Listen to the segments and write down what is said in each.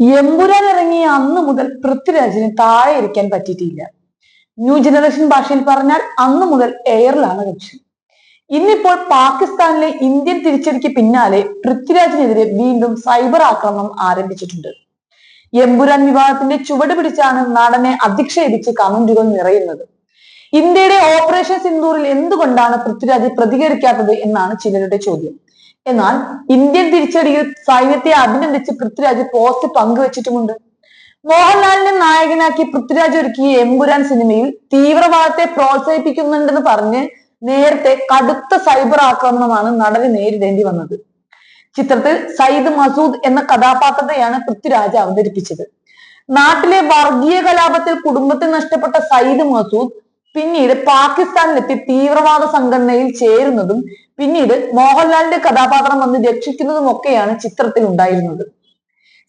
എമ്പുരാൻ ഇറങ്ങിയ അന്ന് മുതൽ പൃഥ്വിരാജിന് താഴെ ഇരിക്കാൻ പറ്റിയിട്ടില്ല. ന്യൂ ജനറേഷൻ ഭാഷയിൽ പറഞ്ഞാൽ അന്ന് മുതൽ എയറിലാണ് ലക്ഷ്യം ഇന്നിപ്പോൾ പാകിസ്ഥാനിലെ ഇന്ത്യൻ തിരിച്ചടിക്ക് പിന്നാലെ പൃഥ്വിരാജിനെതിരെ വീണ്ടും സൈബർ ആക്രമണം ആരംഭിച്ചിട്ടുണ്ട്. എമ്പുരാൻ വിവാദത്തിന്റെ ചുവട് പിടിച്ചാണ് നടനെ അധിക്ഷേപിച്ച് കമന്റുകൾ നിറയുന്നത്. ഇന്ത്യയുടെ ഓപ്പറേഷൻ സിന്ദൂറിൽ എന്തുകൊണ്ടാണ് പൃഥ്വിരാജ് പ്രതികരിക്കാത്തത് എന്നാണ് ചിലരുടെ ചോദ്യം. എന്നാൽ ഇന്ത്യൻ തിരിച്ചടിയിൽ സൈന്യത്തെ അഭിനന്ദിച്ച് പൃഥ്വിരാജ് പോസ്റ്റ് പങ്കുവച്ചിട്ടുമുണ്ട്. മോഹൻലാലിനെ നായകനാക്കി പൃഥ്വിരാജ് ഒരുക്കിയ എമ്പുരാൻ സിനിമയിൽ തീവ്രവാദത്തെ പ്രോത്സാഹിപ്പിക്കുന്നുണ്ടെന്ന് പറഞ്ഞ് നേരത്തെ കടുത്ത സൈബർ ആക്രമണമാണ് നടന് നേരിടേണ്ടി വന്നത്. ചിത്രത്തിൽ സയ്യിദ് മസൂദ് എന്ന കഥാപാത്രത്തെയാണ് പൃഥ്വിരാജ് അവതരിപ്പിച്ചത്. നാട്ടിലെ വർഗീയ കലാപത്തിൽ കുടുംബത്തെ നഷ്ടപ്പെട്ട സയ്യിദ് മസൂദ് പിന്നീട് പാകിസ്ഥാനിലെത്തി തീവ്രവാദ സംഘടനയിൽ ചേരുന്നതും പിന്നീട് മോഹൻലാലിന്റെ കഥാപാത്രം വന്ന് രക്ഷിക്കുന്നതും ഒക്കെയാണ് ചിത്രത്തിൽ ഉണ്ടായിരുന്നത്.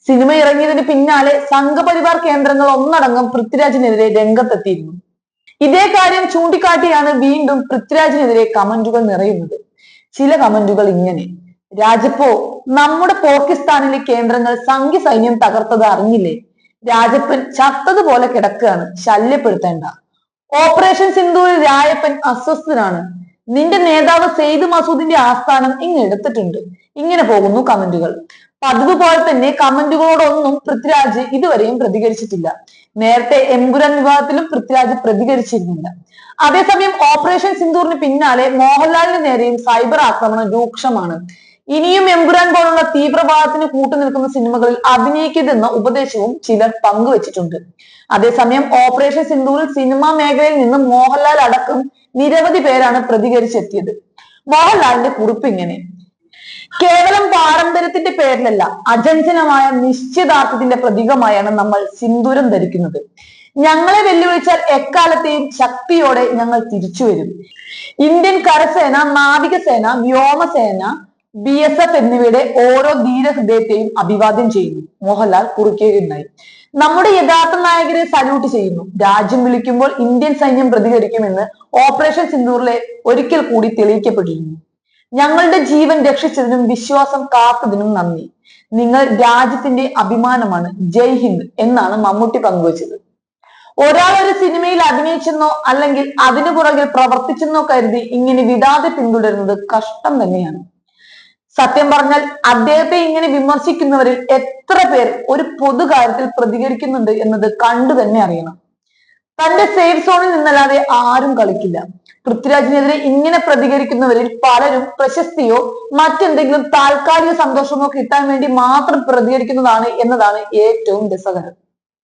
സിനിമ ഇറങ്ങിയതിന് പിന്നാലെ സംഘപരിവാർ കേന്ദ്രങ്ങൾ ഒന്നടങ്കം പൃഥ്വിരാജിനെതിരെ രംഗത്തെത്തിയിരുന്നു. ഇതേ കാര്യം ചൂണ്ടിക്കാട്ടിയാണ് വീണ്ടും പൃഥ്വിരാജിനെതിരെ കമന്റുകൾ നിറയുന്നത്. ചില കമന്റുകൾ ഇങ്ങനെ രാജപ്പോ നമ്മുടെ പാകിസ്ഥാനിലെ കേന്ദ്രങ്ങൾ സംഘ്യ സൈന്യം തകർത്തത് അറിഞ്ഞില്ലേ? രാജപ്പൻ ചത്തതുപോലെ കിടക്കുകയാണ് ശല്യപ്പെടുത്തേണ്ട. ഓപ്പറേഷൻ സിന്ധുവിൽ രായപ്പൻ അസ്വസ്ഥനാണ്. നിന്റെ നേതാവ് സെയ്ദ് മസൂദിന്റെ ആസ്ഥാനം ഇങ്ങ് എടുത്തിട്ടുണ്ട്. ഇങ്ങനെ പോകുന്നു കമന്റുകൾ. പതിവ് പോലെ തന്നെ കമന്റുകളോടൊന്നും പൃഥ്വിരാജ് ഇതുവരെയും പ്രതികരിച്ചിട്ടില്ല. നേരത്തെ എംപുരൻ വിഭാഗത്തിലും പൃഥ്വിരാജ് പ്രതികരിച്ചിരുന്നില്ല. അതേസമയം ഓപ്പറേഷൻ സിന്ദൂറിന് പിന്നാലെ മോഹൻലാലിന് നേരെയും സൈബർ ആക്രമണം രൂക്ഷമാണ്. ഇനിയും എംപുരാൻ പോലുള്ള തീവ്രവാദത്തിന് കൂട്ടുനിൽക്കുന്ന സിനിമകളിൽ അഭിനയിക്കരുതെന്ന ഉപദേശവും ചിലർ പങ്കുവച്ചിട്ടുണ്ട്. അതേസമയം ഓപ്പറേഷൻ സിന്ദൂറിൽ സിനിമാ മേഖലയിൽ നിന്ന് മോഹൻലാൽ അടക്കം നിരവധി പേരാണ് പ്രതികരിച്ചെത്തിയത്. മോഹൻലാലിന്റെ കുറിപ്പ് ഇങ്ങനെ. കേവലം പാരമ്പര്യത്തിന്റെ പേരിലല്ല അജഞ്ചനമായ നിശ്ചിതാർത്ഥത്തിന്റെ പ്രതീകമായാണ് നമ്മൾ സിന്ദൂരം ധരിക്കുന്നത്. ഞങ്ങളെ വെല്ലുവിളിച്ചാൽ എക്കാലത്തെയും ശക്തിയോടെ ഞങ്ങൾ തിരിച്ചു വരും ഇന്ത്യൻ കരസേന നാവികസേന വ്യോമസേന ബി എസ് എഫ് എന്നിവയുടെ ഓരോ ധീരഹൃദയത്തെയും അഭിവാദ്യം ചെയ്യുന്നു. മോഹൻലാൽ കുറിക്കുകയുണ്ടായി നമ്മുടെ യഥാർത്ഥ നായകരെ സല്യൂട്ട് ചെയ്യുന്നു. രാജ്യം വിളിക്കുമ്പോൾ ഇന്ത്യൻ സൈന്യം പ്രതികരിക്കുമെന്ന് ഓപ്പറേഷൻ സിന്ദൂറിലെ ഒരിക്കൽ കൂടി തെളിയിക്കപ്പെട്ടിരുന്നു. ഞങ്ങളുടെ ജീവൻ രക്ഷിച്ചതിനും വിശ്വാസം കാത്തതിനും നന്ദി. നിങ്ങൾ രാജ്യത്തിന്റെ അഭിമാനമാണ്. ജയ് ഹിന്ദ് എന്നാണ് മമ്മൂട്ടി പങ്കുവച്ചത്. ഒരാൾ ഒരു സിനിമയിൽ അഭിനയിച്ചെന്നോ അല്ലെങ്കിൽ അതിനു പുറകിൽ പ്രവർത്തിച്ചെന്നോ കരുതി ഇങ്ങനെ വിടാതെ പിന്തുടരുന്നത് കഷ്ടം തന്നെയാണ്. സത്യം പറഞ്ഞാൽ അദ്ദേഹത്തെ ഇങ്ങനെ വിമർശിക്കുന്നവരിൽ എത്ര പേർ ഒരു പൊതുകാര്യത്തിൽ പ്രതികരിക്കുന്നുണ്ട് എന്നത് കണ്ടു തന്നെ അറിയണം. തന്റെ സേഫ് സോണിൽ നിന്നല്ലാതെ ആരും കളിക്കില്ല. പൃഥ്വിരാജിനെതിരെ ഇങ്ങനെ പ്രതികരിക്കുന്നവരിൽ പലരും പ്രശസ്തിയോ മറ്റെന്തെങ്കിലും താൽക്കാലിക സന്തോഷമോ കിട്ടാൻ വേണ്ടി മാത്രം പ്രതികരിക്കുന്നതാണ് എന്നതാണ് ഏറ്റവും രസകരം.